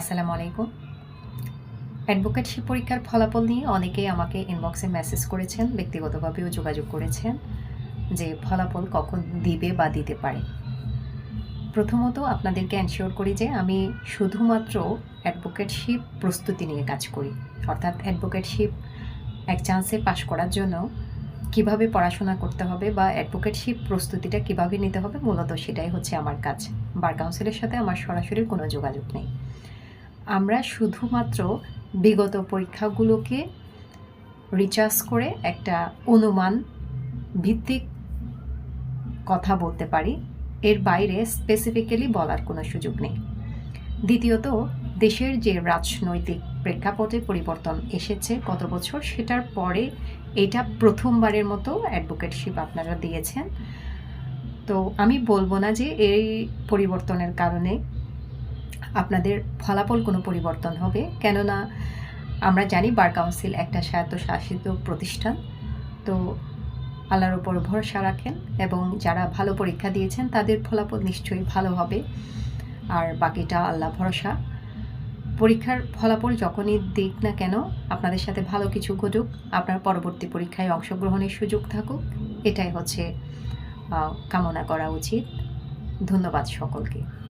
আসসালামু আলাইকুম। অ্যাডভোকেটশিপ পরীক্ষার ফলাফল নিয়ে অনেকেই আমাকে ইনবক্সে মেসেজ করেছেন, ব্যক্তিগতভাবেও যোগাযোগ করেছেন যে ফলাফল কখন দিবে বা দিতে পারে। প্রথমত আপনাদেরকে এনশিওর করি যে আমি শুধুমাত্র অ্যাডভোকেটশিপ প্রস্তুতি নিয়ে কাজ করি। অর্থাৎ অ্যাডভোকেটশিপ এক চান্সে পাশ করার জন্য কীভাবে পড়াশোনা করতে হবে বা অ্যাডভোকেটশিপ প্রস্তুতিটা কীভাবে নিতে হবে, মূলত সেটাই হচ্ছে আমার কাজ। বার কাউন্সিলের সাথে আমার সরাসরি কোনো যোগাযোগ নেই। আমরা শুধুমাত্র বিগত পরীক্ষাগুলোকে রিচার্জ করে একটা অনুমান ভিত্তিক কথা বলতে পারি। এর বাইরে স্পেসিফিক্যালি বলার কোনো সুযোগ নেই। দ্বিতীয়ত, দেশের যে রাজনৈতিক প্রেক্ষাপটে পরিবর্তন এসেছে গত বছর, সেটার পরে এটা প্রথমবারের মতো অ্যাডভোকেটশিপ আপনারা দিয়েছেন। তো আমি বলব না যে এই পরিবর্তনের কারণে আপনাদের ফলাফল কোনো পরিবর্তন হবে। কেননা আমরা জানি বার কাউন্সিল একটা স্বায়ত্তশাসিত প্রতিষ্ঠান। তো আল্লাহর উপর ভরসা রাখেন এবং যারা ভালো পরীক্ষা দিয়েছেন তাদের ফলাফল নিশ্চয়ই ভালো হবে। আর বাকিটা আল্লাহ ভরসা। পরীক্ষার ফলাফল যখনই দিক না কেন, আপনাদের সাথে ভালো কিছু ঘটুক, আপনার পরবর্তী পরীক্ষায় অংশগ্রহণের সুযোগ থাকুক, এটাই হচ্ছে কামনা করা উচিত। ধন্যবাদ সকলকে।